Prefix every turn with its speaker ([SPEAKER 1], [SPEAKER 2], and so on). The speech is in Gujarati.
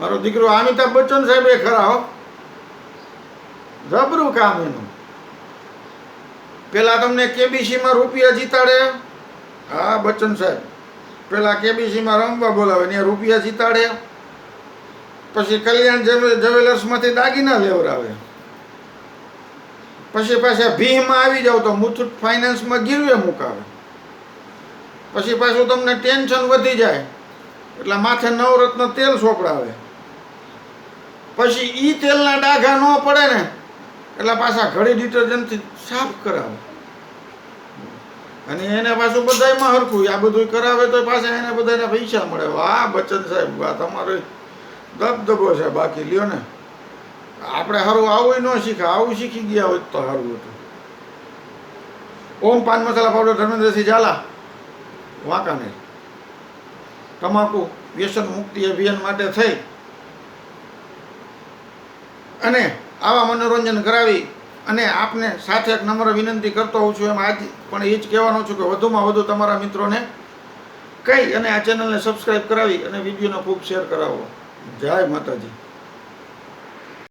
[SPEAKER 1] મારો દીકરો અમિતાભ બચ્ચન સાહેબ એ ખરા હો. જબરું કામ એનું. પેલા તમને કેબીસીમાં રૂપિયા જીતાડે. હા, બચ્ચન સાહેબ. પેલા કેબીસીમાં રમવા બોલાવે ને રૂપિયા જીતાડે. પછી કલ્યાણ જવે- જ્વેલર્સમાંથી દાગીના લેવડાવે પછી પાછા ભીમમાં આવી જાવ તો મુથુટ ફાઇનાન્સમાં ગીરવે મુકાવે. પછી પાછું તમને ટેન્શન વધી જાય. એટલે માથે નવરત્ન તેલ સોપડાવે. પછી એ તેલના ડાઘા ન પડે ને, એટલે પાછા ઘડી ડિટર્જન્ટથી સાફ કરાવે. અને એને પાછું બધાયમાં હરખું, આ બધું કરાવે તો પાછા એને બધાને પૈસા મળે. વાહ, બચ્ચન સાહેબ, વાહ, તમારો દબદબો છે, બાકી લ્યો ને. આપણે સારું આવું ન શીખે, આવું શીખી ગયા હોય તો સારું હતું. ઓમ પાન મસાલા પાવડર ધર્મેન્દ્રસિંહ ઝાલા, વાંકાનેર. તમાકુ વ્યસન મુક્તિ અભિયાન માટે થઈ. અને આવા મનોરંજન કરાવી અને આપને સાથે એક નમ્ર વિનંતી કરતો હોઉં છું એમ આજ પણ એ જ કહેવાનો છું કે વધુમાં વધુ તમારા મિત્રોને કહી અને આ ચેનલને સબસ્ક્રાઈબ કરાવી અને વિડીયોનો ખૂબ શેર કરાવો. જય માતાજી.